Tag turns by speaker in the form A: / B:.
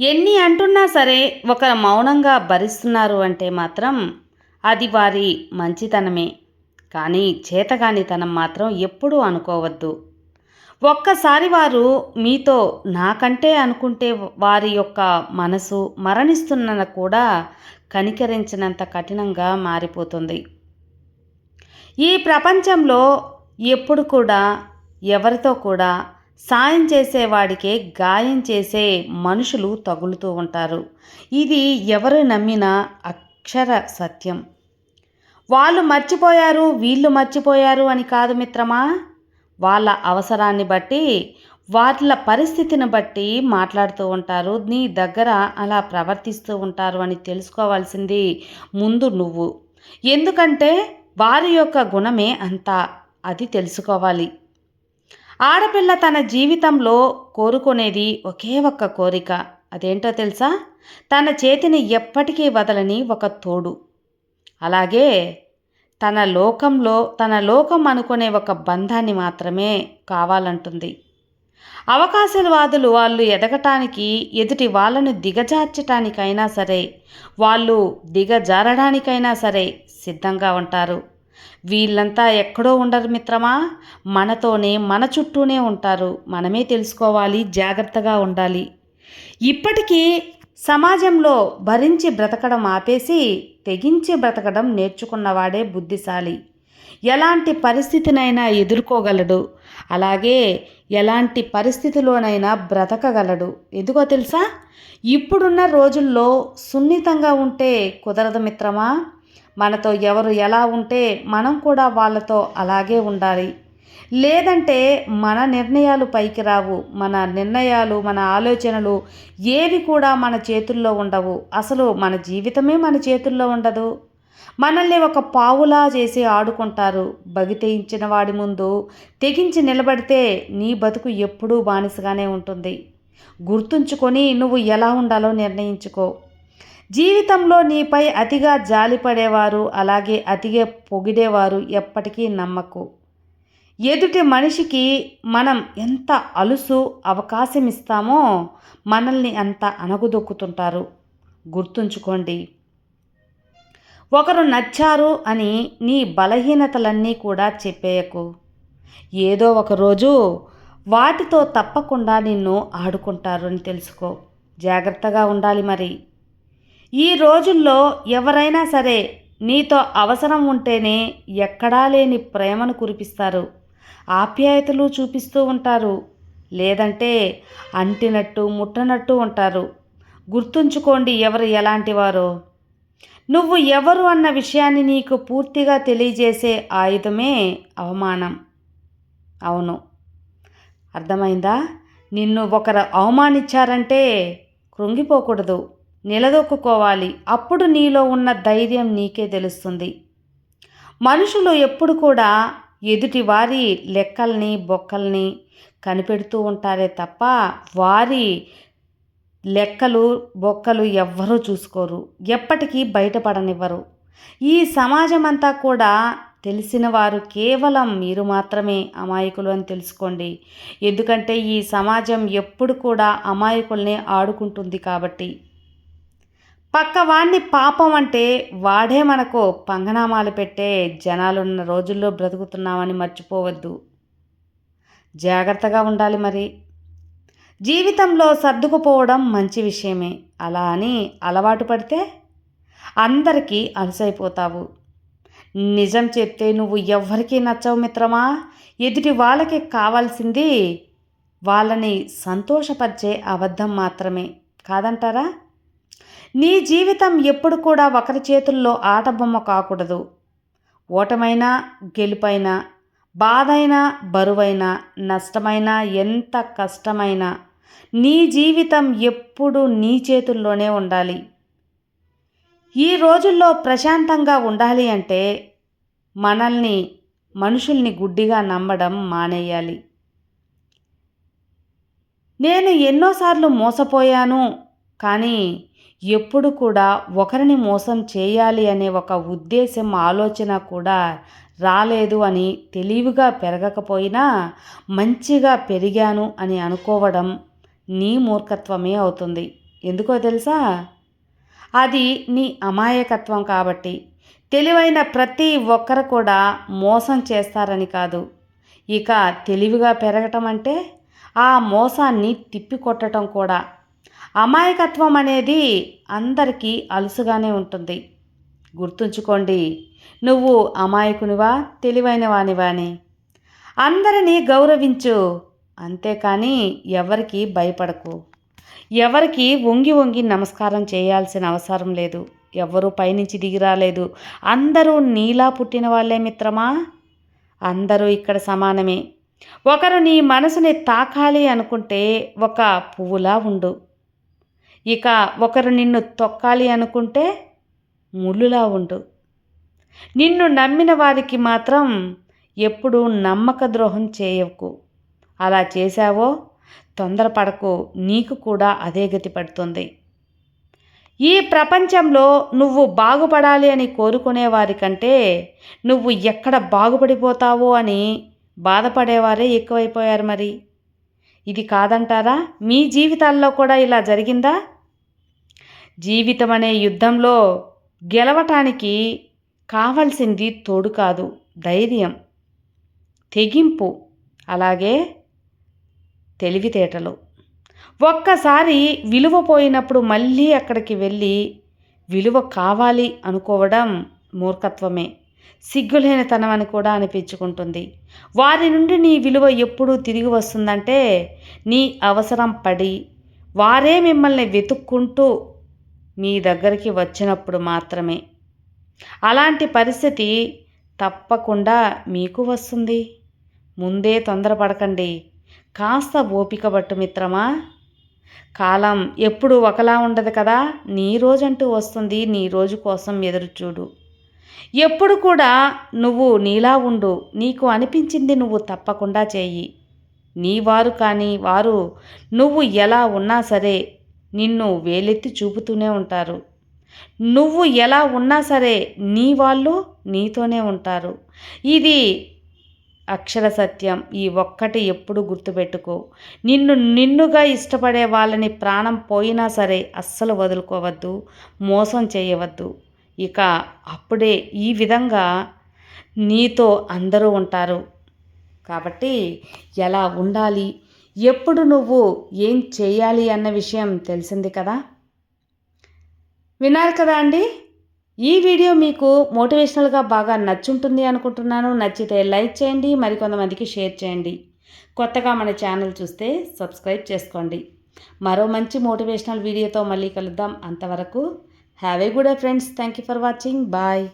A: ఎన్ని అంటున్నా సరే ఒకరు మౌనంగా భరిస్తున్నారు అంటే మాత్రం అది వారి మంచితనమే. కానీ చేతగానితనం మాత్రం ఎప్పుడూ అనుకోవద్దు. ఒక్కసారి వారు మీతో నాకంటే అనుకుంటే వారి యొక్క మనసు మరణిస్తున్న కూడా కనికరించినంత కఠినంగా మారిపోతుంది. ఈ ప్రపంచంలో ఎప్పుడు కూడా ఎవరితో కూడా సాయం చేసేవాడికే గాయం చేసే మనుషులు తగులుతూ ఉంటారు. ఇది ఎవరు నమ్మినా అక్షర సత్యం. వాళ్ళు మర్చిపోయారు వీళ్ళు మర్చిపోయారు అని కాదు మిత్రమా? వాళ్ళ అవసరాన్ని బట్టి వాళ్ళ పరిస్థితిని బట్టి మాట్లాడుతూ ఉంటారు. నీ దగ్గర అలా ప్రవర్తిస్తూ ఉంటారు అని తెలుసుకోవాల్సింది ముందు నువ్వు. ఎందుకంటే వారి యొక్క గుణమే అంతా అది తెలుసుకోవాలి. ఆడపిల్ల తన జీవితంలో కోరుకునేది ఒకే ఒక్క కోరిక. అదేంటో తెలుసా? తన చేతిని ఎప్పటికీ వదలని ఒక తోడు. అలాగే తన లోకంలో తన లోకం అనుకునే ఒక బంధాన్ని మాత్రమే కావాలంటుంది. అవకాశవాదులు వాళ్ళు ఎదగటానికి ఎదుటి వాళ్ళను దిగజార్చటానికైనా సరే వాళ్ళు దిగజారడానికైనా సరే సిద్ధంగా ఉంటారు. వీళ్ళంతా ఎక్కడో ఉండరు మిత్రమా. మనతోనే మన చుట్టూనే ఉంటారు. మనమే తెలుసుకోవాలి జాగ్రత్తగా ఉండాలి. ఇప్పటికీ సమాజంలో భరించి బ్రతకడం ఆపేసి తెగించి బ్రతకడం నేర్చుకున్నవాడే బుద్ధిశాలి. ఎలాంటి పరిస్థితినైనా ఎదుర్కోగలడు. అలాగే ఎలాంటి పరిస్థితిలోనైనా బ్రతకగలడు. ఎందుకో తెలుసా? ఇప్పుడున్న రోజుల్లో సున్నితంగా ఉంటే కుదరదు మిత్రమా. మనతో ఎవరు ఎలా ఉంటే మనం కూడా వాళ్ళతో అలాగే ఉండాలి. లేదంటే మన నిర్ణయాలు పైకి రావు. మన నిర్ణయాలు మన ఆలోచనలు ఏవి కూడా మన చేతుల్లో ఉండవు. అసలు మన జీవితమే మన చేతుల్లో ఉండదు. మనల్ని ఒక పావులా చేసి ఆడుకుంటారు. బగితేయించిన వాడి ముందు తెగించి నిలబడితే నీ బతుకు ఎప్పుడూ బానిసగానే ఉంటుంది. గుర్తుంచుకొని నువ్వు ఎలా ఉండాలో నిర్ణయించుకో. జీవితంలో నీపై అతిగా జాలిపడేవారు అలాగే అతిగా పొగిడేవారు ఎప్పటికీ నమ్మకు. ఎదుటి మనిషికి మనం ఎంత అలుసు అవకాశం ఇస్తామో మనల్ని అంత అణగుదొక్కుతుంటారు. గుర్తుంచుకోండి. ఒకరు నచ్చారు అని నీ బలహీనతలన్నీ కూడా చెప్పేయకు. ఏదో ఒకరోజు వాటితో తప్పకుండా నిన్ను ఆడుకుంటారు అని తెలుసుకో. జాగ్రత్తగా ఉండాలి మరి. ఈ రోజుల్లో ఎవరైనా సరే నీతో అవసరం ఉంటేనే ఎక్కడా లేని ప్రేమను కురిపిస్తారు. ఆప్యాయతలు చూపిస్తూ ఉంటారు. లేదంటే అంటినట్టు ముట్టనట్టు ఉంటారు. గుర్తుంచుకోండి ఎవరు ఎలాంటివారో నువ్వు ఎవరు అన్న విషయాన్ని నీకు పూర్తిగా తెలియజేసే ఆయుధమే అవమానం. అవును. అర్థమైందా? నిన్ను ఒకరు అవమానించారంటే కృంగిపోకూడదు. నిలదొక్కుకోవాలి. అప్పుడు నీలో ఉన్న ధైర్యం నీకే తెలుస్తుంది. మనుషులు ఎప్పుడు కూడా ఎదుటి వారి లెక్కల్ని బొక్కల్ని కనిపెడుతూ ఉంటారే తప్ప వారి లెక్కలు బొక్కలు ఎవ్వరూ చూసుకోరు. ఎప్పటికీ బయటపడనివ్వరు. ఈ సమాజం అంతా కూడా తెలిసిన వారు కేవలం మీరు మాత్రమే అమాయకులు అని తెలుసుకోండి. ఎందుకంటే ఈ సమాజం ఎప్పుడు కూడా అమాయకుల్నే ఆడుకుంటుంది కాబట్టి. పక్కవాణ్ణి పాపం అంటే వాడే మనకు పంగనామాలు పెట్టే జనాలున్న రోజుల్లో బ్రతుకుతున్నామని మర్చిపోవద్దు. జాగ్రత్తగా ఉండాలి మరి. జీవితంలో సర్దుకుపోవడం మంచి విషయమే. అలా అని అలవాటు పడితే అందరికీ అలసైపోతావు. నిజం చెప్తే నువ్వు ఎవ్వరికీ నచ్చవు మిత్రమా? ఎదుటి వాళ్ళకి కావాల్సింది వాళ్ళని సంతోషపరిచే అబద్ధం మాత్రమే. కాదంటారా? నీ జీవితం ఎప్పుడు కూడా ఒకరి చేతుల్లో ఆటబొమ్మ కాకూడదు. ఓటమైనా గెలుపైనా బాధైనా బరువైనా నష్టమైనా ఎంత కష్టమైనా నీ జీవితం ఎప్పుడు నీ చేతుల్లోనే ఉండాలి. ఈ రోజుల్లో ప్రశాంతంగా ఉండాలి అంటే మనల్ని మనుషుల్ని గుడ్డిగా నమ్మడం మానేయాలి. నేను ఎన్నోసార్లు మోసపోయాను కానీ ఎప్పుడు కూడా ఒకరిని మోసం చేయాలి అనే ఒక ఉద్దేశం ఆలోచన కూడా రాలేదు అని తెలివిగా పెరగకపోయినా మంచిగా పెరిగాను అని అనుకోవడం నీ మూర్ఖత్వమే అవుతుంది. ఎందుకో తెలుసా? అది నీ అమాయకత్వం కాబట్టి. తెలివైన ప్రతి ఒక్కరు కూడా మోసం చేస్తారని కాదు. ఇక తెలివిగా పెరగటం అంటే ఆ మోసాన్ని తిప్పికొట్టడం కూడా. అమాయకత్వం అనేది అందరికీ అలుసుగానే ఉంటుంది. గుర్తుంచుకోండి నువ్వు అమాయకునివా తెలివైనవానివాని అందరినీ గౌరవించు అంతేకాని ఎవరికి భయపడకు. ఎవరికి వంగి వంగి నమస్కారం చేయాల్సిన అవసరం లేదు. ఎవరు పైనుంచి దిగిరాలేదు అందరూ నీలా పుట్టిన వాళ్ళే మిత్రమా? అందరూ ఇక్కడ సమానమే. ఒకరు నీ మనసుని తాకాలి అనుకుంటే ఒక పువ్వులా ఉండు. ఇక ఒకరు నిన్ను తొక్కాలి అనుకుంటే ముళ్ళులా ఉండు. నిన్ను నమ్మిన వారికి మాత్రం ఎప్పుడూ నమ్మక ద్రోహం చేయకు. అలా చేశావో తొందరపడకు. నీకు కూడా అదే గతి పడుతుంది. ఈ ప్రపంచంలో నువ్వు బాగుపడాలి అని కోరుకునే వారికంటే నువ్వు ఎక్కడ బాగుపడిపోతావో అని బాధపడేవారే ఎక్కువైపోయారు మరి. ఇది కాదంటారా? మీ జీవితాల్లో కూడా ఇలా జరిగిందా? జీవితం అనే యుద్ధంలో గెలవటానికి కావలసింది తోడు కాదు ధైర్యం తెగింపు అలాగే తెలివితేటలు. ఒక్కసారి విలువ పోయినప్పుడు మళ్ళీ అక్కడికి వెళ్ళి విలువ కావాలి అనుకోవడం మూర్ఖత్వమే. సిగ్గులేనితనం అని కూడా అనిపించుకుంటుంది. వారి నుండి నీ విలువ ఎప్పుడు తిరిగి వస్తుందంటే నీ అవసరం పడి వారే మిమ్మల్ని వెతుక్కుంటూ మీ దగ్గరికి వచ్చినప్పుడు మాత్రమే. అలాంటి పరిస్థితి తప్పకుండా మీకు వస్తుంది. ముందే తొందరపడకండి. కాస్త ఓపిక పట్టు మిత్రమా. కాలం ఎప్పుడు ఒకలా ఉండదు కదా. నీ రోజంటూ వస్తుంది. నీ రోజు కోసం ఎదురు చూడు ఎప్పుడు కూడా నువ్వు నీలా ఉండు. నీకు అనిపించింది నువ్వు తప్పకుండా చేయి. నీ వారు కానీ వారు నువ్వు ఎలా ఉన్నా సరే నిన్ను వేలెత్తి చూపుతూనే ఉంటారు. నువ్వు ఎలా ఉన్నా సరే నీ వాళ్ళు నీతోనే ఉంటారు. ఇది అక్షర సత్యం. ఈ ఒక్కటి ఎప్పుడు గుర్తుపెట్టుకో. నిన్ను నిన్నుగా ఇష్టపడే వాళ్ళని ప్రాణం పోయినా సరే అస్సలు వదులుకోవద్దు. మోసం చేయవద్దు. ఇక అప్పుడే ఈ విధంగా నీతో అందరూ ఉంటారు. కాబట్టి ఎలా ఉండాలి? ఎప్పుడు నువ్వు ఏం చేయాలి అన్న విషయం తెలిసింది కదా? విన్నారు కదా అండి? ఈ వీడియో మీకు మోటివేషనల్గా బాగా నచ్చుంటుంది అనుకుంటున్నాను. నచ్చితే లైక్ చేయండి మరికొంతమందికి షేర్ చేయండి. కొత్తగా మన ఛానల్ చూస్తే సబ్స్క్రైబ్ చేసుకోండి. మరో మంచి మోటివేషనల్ వీడియోతో మళ్ళీ కలుద్దాం. అంతవరకు have a good friends thank you for watching bye